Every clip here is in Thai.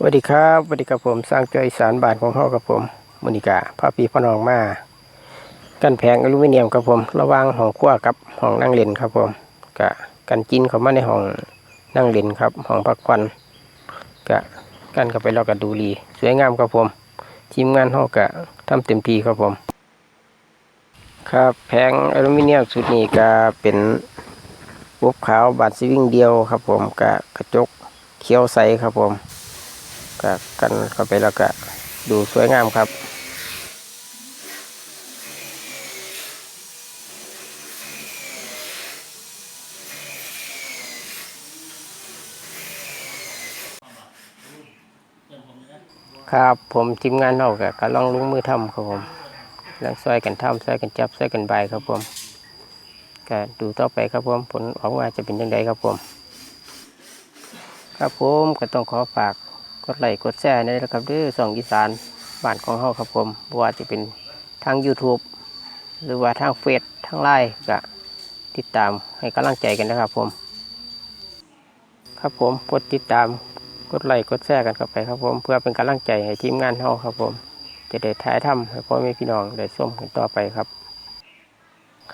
สวัสดีครับสวัสดีครับผมสร้างจออีสารบานของเฮากับผมมุนิกาพาพี่พ่อนองมากันแผงอลูมิเนียมครับผม ระว่างห้องครัวกับห้องนั่งเล่นครับผมกะกันจินเข้ามาในห้องนั่งเล่นครับห้องพักควันกะกันเข้าไปแล้วก็ดูดีสวยงามครับผมทีมงานเฮากะทำเต็มที่ครับผม ครับแผงอลูมิเนียมสุดนี้ก็เป็นวบขาวบาดสวิงเดียวครับผมกะกระจกเขียวใสครับผม ก็กันเข้าไปแล้วก็ดูสวยงามครับครับผมทีมงานเราก็กำลังลงมือทำครับผมลังซอยกันทำซอยกันจับซอยกันใบครับผมก็ดูต่อไปครับผมผลออกมาจะเป็นยังไงครับผม ครับผมก็ต้องขอฝาก ดไลค์กดแชร์ในะครับด้อส่องอีสานบ้านของเฮาครับผมบ่ว่าจะเป็นทาง YouTube หรือว่าทางเฟซทางไลน์ก็ติดตามให้กำลังใจกันนะครับผม ครับผมกดติดตามกดไลค์กดแชร์กันเข้าไปครับผมเพื่อเป็นกำลังใจให้ทีมงานเฮาครับผม จะได้ถ่ายทำให้พ่อแม่พี่น้องได้ชมกันต่อไปครับ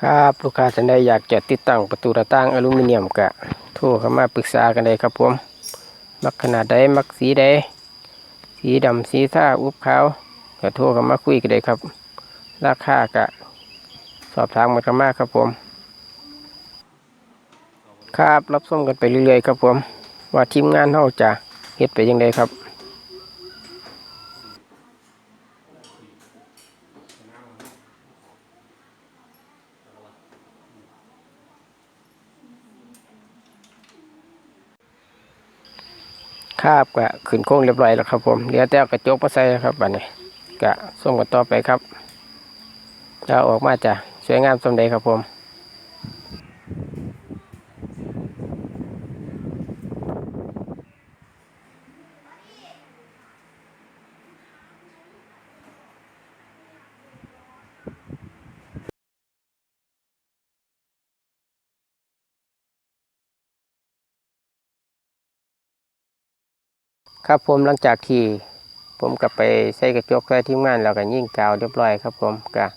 ครับลูกค้าท่านใดอยากจะติดตั้งประตูหน้าต่างอลูมิเนียมก็โทรเข้ามาปรึกษากันได้ครับผม มักขนาดใดมักสีใดสีดำสีซ่าอุบขาวก็โทรกันมาคุยกันได้ครับ ราคากะ สอบถามกันเข้ามาครับผม ครับรับส้มกันไปเรื่อยๆครับผม ว่าทีมงานเฮาจะเฮ็ดไปยังไงครับ คาบก็ขึ้นโค้งเรียบร้อยแล้วครับผมเหลือแต่กระจกมาใส่ครับบัดนี้ก็ส่งกันต่อไปครับจะออกมาจะสวยงามสมใดครับผม ครับผมหลังจากที่ผมกลับไปใส่กระจกใส่ทีมงานแล้วก็ยิ่งกาวเรียบร้อยครับผมกับ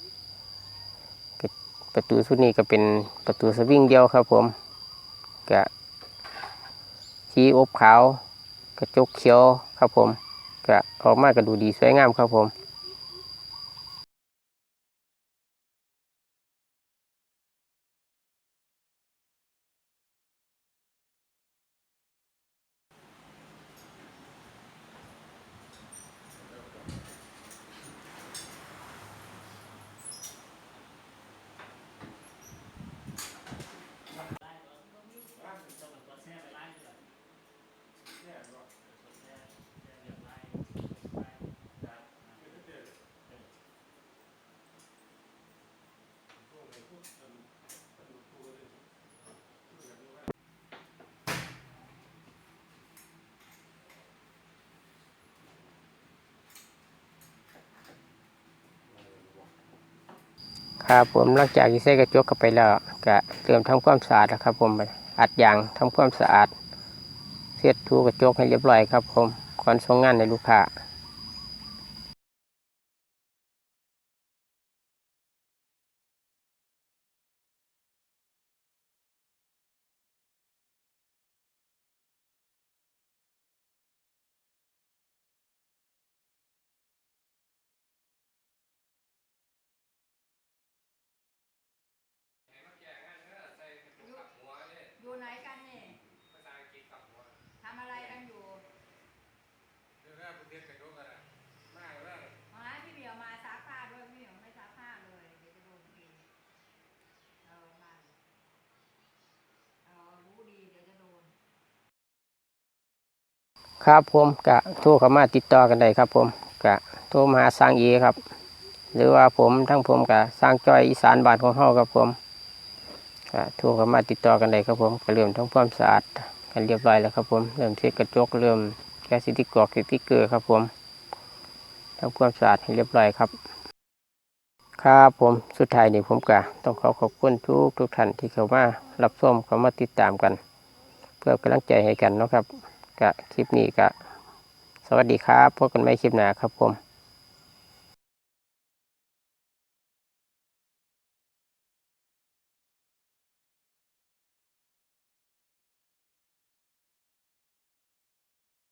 ประตูชุดนี้ก็เป็นประตูสวิงเดียวครับผมกับชีอบขาว กระจกเขียวครับผมก็ออกมาก็ดูดีสวยงามครับผม ครับผมหลังจากที่ใส่กระจกเข้าไปแล้วก็เติมทำความสะอาดแล้วครับ ผมอัดยางทำความสะอาดเช็ดทูกระจกให้เรียบร้อยครับ ผมก่อนส่งงานในลูกค้า อยู่ไหนกันนี่ทำอะไรกันอยู่มาให้พี่เบียวมาซักผ้าด้วยพี่เบียวไม่ซักผ้าเลยเดี๋ยวจะโดนกินเออมาเออรู้ดีเดี๋ยวจะโดน ครับผมกะโทรเข้ามาติดต่อกันได้ครับ ผมกะโทรมาหาสร้างเอครับ หรือว่าผมทั้งผมกะสร้างจอยอีสานบานของเฮาครับผมกะโทรเข้ามาติดต่อกันได้ครับผมก็เริ่มทำความสะอาดกันเรียบร้อยแล้วครับผมเริ่มเช็ดกระจกเริ่มแกะสติกกรอกสติกเกอร์ครับผมทำความสะอาดให้เรียบร้อยครับครับผมสุดท้ายนี่ผมกะต้องขอขอบคุณทุกทุกท่านที่เข้ามารับชมเข้ามาติดตามกัน เพื่อกำลังใจให้กันนะครับ กะคลิปนี้กะสวัสดีครับพบกันใหม่คลิปหน้าครับผม